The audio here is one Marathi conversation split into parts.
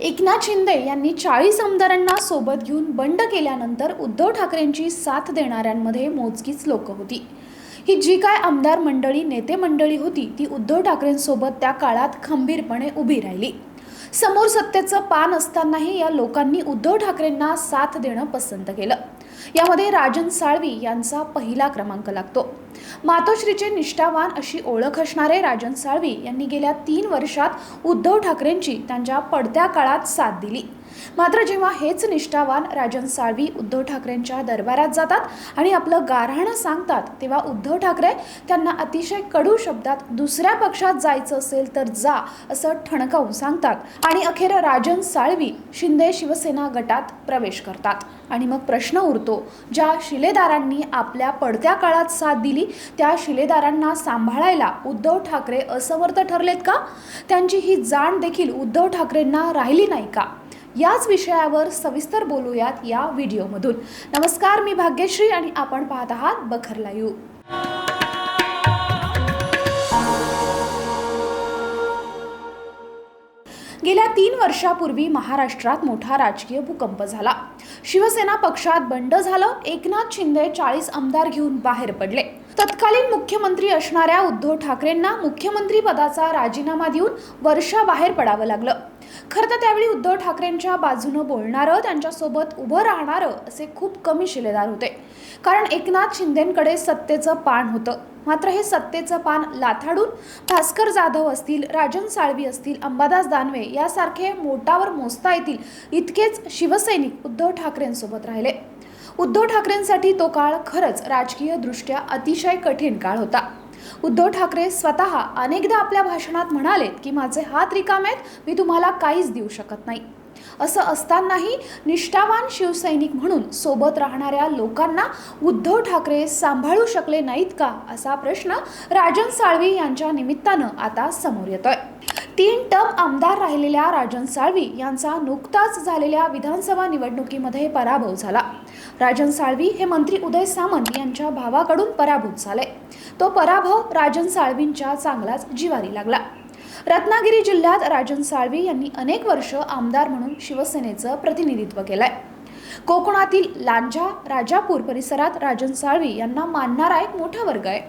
एकनाथ शिंदे यांनी चाळीस आमदारांना सोबत घेऊन बंड केल्यानंतर उद्धव ठाकरेंची साथ देणाऱ्यांमध्ये मोजकीच लोक होती. ही जी काय आमदार मंडळी नेते मंडळी होती ती उद्धव ठाकरेंसोबत त्या काळात खंबीरपणे उभी राहिली. समोर सत्तेचं पान असतानाही या लोकांनी उद्धव ठाकरेंना साथ देणं पसंत केलं. यामध्ये राजन साळवी यांचा पहिला क्रमांक लागतो. मातोश्रीचे निष्ठावान अशी ओळख असणारे राजन साळवी यांनी गेल्या तीन वर्षात उद्धव ठाकरेंची त्यांच्या पडत्या काळात साथ दिली. मात्र जेव्हा हेच निष्ठावान राजन साळवी उद्धव ठाकरेंच्या दरबारात जातात आणि आपलं गारहाणं सांगतात तेव्हा उद्धव ठाकरे त्यांना अतिशय कडू शब्दात दुसऱ्या पक्षात जायचं असेल तर जा असं ठणकावून सांगतात आणि अखेर राजन साळवी शिंदे शिवसेना गटात प्रवेश करतात. आणि मग प्रश्न उरतो ज्या शिलेदारांनी आपल्या पडत्या काळात साथ दिली त्या शिलेदारांना सांभाळायला उद्धव ठाकरे असमर्थ ठरलेत का? त्यांची ही जाण देखील उद्धव ठाकरेंना राहिली नाही का? याच विषयावर सविस्तर बोलूयात या व्हिडिओमधून. नमस्कार मी भाग्यश्री आणि आपण पाहत आहात बखर लाईव्ह. गेल्या तीन वर्षापूर्वी महाराष्ट्रात मोठा राजकीय भूकंप झाला. शिवसेना पक्षात बंड झालं एकनाथ शिंदे चाळीस आमदार घेऊन बाहेर पडले. तत्कालीन मुख्यमंत्री असणाऱ्या उद्धव ठाकरेंना मुख्यमंत्री पदाचा राजीनामा देऊन वर्षाबाहेर पडावं लागलं. खरं तर त्यावेळी उद्धव ठाकरेंच्या बाजूनं बोलणारं त्यांच्यासोबत उभं राहणारं असे खूप कमी शिलेदार होते. कारण एकनाथ शिंदेंकडे सत्तेचं पान होतं. मात्र हे सत्तेचं पान लाथाडून भास्कर जाधव असतील राजन साळवी असतील अंबादास दानवे यासारखे मोटावर मोजता येतील इतकेच शिवसैनिक उद्धव ठाकरेंसोबत राहिले. उद्धव ठाकरेंसाठी तो काळ खरंच राजकीयदृष्ट्या अतिशय कठीण काळ होता. उद्धव ठाकरे स्वतः अनेकदा आपल्या भाषणात म्हणालेत की माझे हात रिकामेत मी तुम्हाला काहीच देऊ शकत नाही. असं असतानाही निष्ठावान शिवसैनिक म्हणून सोबत राहणाऱ्या लोकांना उद्धव ठाकरे सांभाळू शकले नाहीत का असा प्रश्न राजन साळवी यांच्या निमित्तानं आता समोर येतोय. तीन टर्म आमदार राहिलेल्या राजन साळवी यांचा नुकताच झालेल्या विधानसभा निवडणुकीमध्ये पराभव झाला. राजन साळवी हे मंत्री उदय सामंत यांच्या भावाकडून पराभूत झाले. तो पराभव राजन साळवींच्या चांगलाच जिवारी लागला. रत्नागिरी जिल्ह्यात राजन साळवी यांनी अनेक वर्ष आमदार म्हणून शिवसेनेचं प्रतिनिधित्व केलंय. कोकणातील लांजा राजापूर परिसरात राजन साळवी यांना मानणारा एक मोठा वर्ग आहे.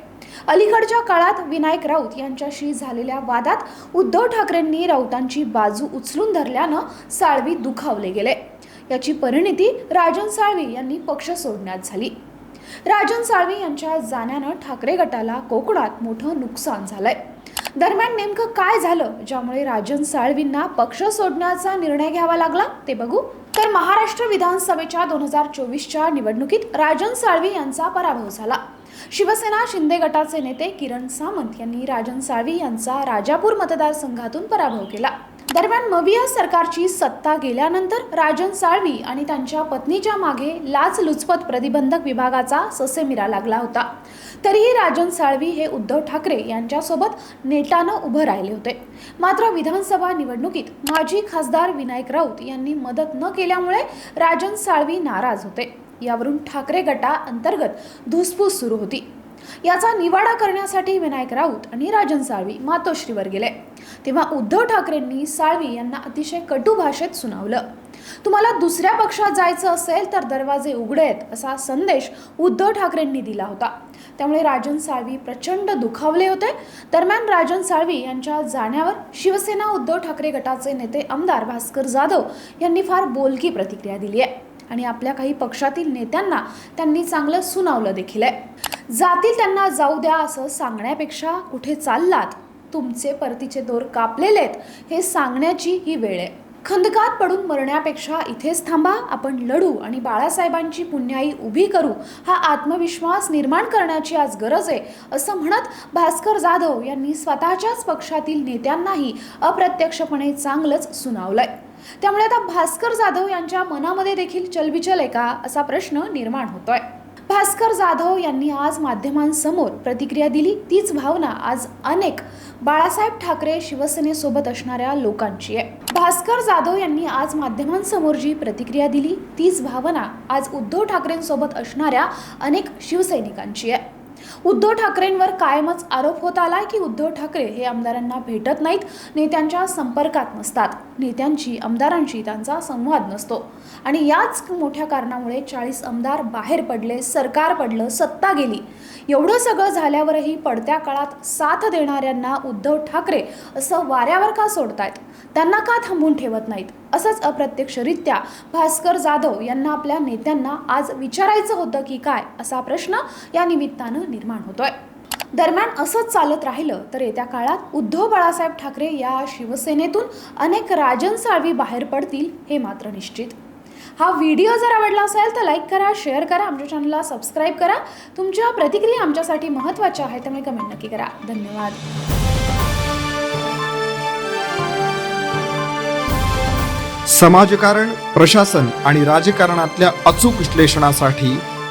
अलीकडच्या काळात विनायक राऊत यांच्याशी झालेल्या वादात उद्धव ठाकरेंनी राऊतांची बाजू उचलून धरल्यानं साळवी दुखावले गेले. याची परिणिती राजन साळवी यांनी पक्ष सोडण्यात झाली. राजन साळवी यांच्या जाण्यानं ठाकरे गटाला कोकणात मोठं नुकसान झालंय. दरम्यान नेमकं काय झालं ज्यामुळे राजन साळवींना पक्ष सोडण्याचा निर्णय घ्यावा लागला ते बघू. तर महाराष्ट्र विधानसभेच्या दोन हजार चोवीसच्या निवडणुकीत राजन साळवी यांचा पराभव झाला. शिवसेना शिंदे गटाचे नेते किरण सामंत यांनी राजन साळवी यांचा राजापूर मतदारसंघातून पराभव केला. दरम्यान मविया सरकारची सत्ता गेल्यानंतर राजन साळवी आणि त्यांच्या पत्नीच्या मागे लाचलुचपत प्रतिबंधक विभागाचा ससेमिरा लागला होता. तरीही राजन साळवी हे उद्धव ठाकरे यांच्यासोबत नेटानं उभं राहिले होते. मात्र विधानसभा निवडणुकीत माजी खासदार विनायक राऊत यांनी मदत न केल्यामुळे राजन साळवी नाराज होते. यावरून ठाकरे गटा अंतर्गत धुसफूस सुरू होती. याचा निवाडा करण्यासाठी विनायक राऊत आणि राजन साळवी मातोश्रीवर गेले. तेव्हा उद्धव ठाकरेंनी साळवी यांना अतिशय कटू भाषेत सुनावलं. तुम्हाला दुसऱ्या पक्षात जायचं असेल तर दरवाजे उघडे आहेत असा संदेश उद्धव ठाकरेंनी दिला होता. त्यामुळे राजन साळवी प्रचंड दुखावले होते. दरम्यान राजन साळवी यांच्या जाण्यावर शिवसेना उद्धव ठाकरे गटाचे नेते आमदार भास्कर जाधव यांनी फार बोलकी प्रतिक्रिया दिली आहे. आणि आपल्या काही पक्षातील नेत्यांना त्यांनी चांगलं सुनावलं देखील आहे. जातील त्यांना जाऊ द्या असं सांगण्यापेक्षा कुठे चाललात? तुमचे परतीचे दोर कापलेले आहेत हे सांगण्याची ही वेळ आहे. खंदकात पडून मरण्यापेक्षा इथेच थांबा आपण लढू आणि बाळासाहेबांची पुण्याई उभी करू हा आत्मविश्वास निर्माण करण्याची आज गरज आहे असं म्हणत भास्कर जाधव यांनी स्वतःच्याच पक्षातील नेत्यांनाही अप्रत्यक्षपणे चांगलंच सुनावलंय. त्यामुळे आता भास्कर जाधव यांच्या मनामध्ये देखील चलबिचल आहे का असा प्रश्न निर्माण होतोय. भास्कर जाधव यांनी आज माध्यमांसमोर प्रतिक्रिया दिली. तीच भावना आज अनेक बाळासाहेब ठाकरे शिवसेनेसोबत असणाऱ्या लोकांची आहे. भास्कर जाधव यांनी आज माध्यमांसमोर जी प्रतिक्रिया दिली तीच भावना आज उद्धव ठाकरेंसोबत असणाऱ्या अनेक शिवसैनिकांची आहे. उद्धव ठाकरेंवर कायमच आरोप होत आलाय की उद्धव ठाकरे हे आमदारांना भेटत नाहीत नेत्यांच्या संपर्कात नसतात. नेत्यांची आमदारांशी त्यांचा संवाद नसतो. आणि याच मोठ्या कारणामुळे चाळीस आमदार बाहेर पडले सरकार पडलं सत्ता गेली. एवढं सगळं झाल्यावरही पडत्या काळात साथ देणाऱ्यांना उद्धव ठाकरे असं वाऱ्यावर का सोडतायत? त्यांना का थांबून ठेवत नाहीत? असंच अप्रत्यक्षरित्या भास्कर जाधव यांना आपल्या नेत्यांना आज विचारायचं होतं की काय असा प्रश्न या निमित्तानं निर्माण होतोय. दरम्यान असंच चालत राहिलं तर येत्या काळात उद्धव बाळासाहेब ठाकरे या शिवसेनेतून अनेक राजनसाळवी बाहेर पडतील हे मात्र निश्चित. हा व्हिडिओ जर आवडला असेल तर लाईक करा शेअर करा आमच्या चॅनलला सबस्क्राईब करा. तुमच्या प्रतिक्रिया आमच्यासाठी महत्त्वाच्या आहेत त्यामुळे कमेंट नक्की करा. धन्यवाद. समाजकारण प्रशासन आणि राजकारणातल्या अचूक विश्लेषणासाठी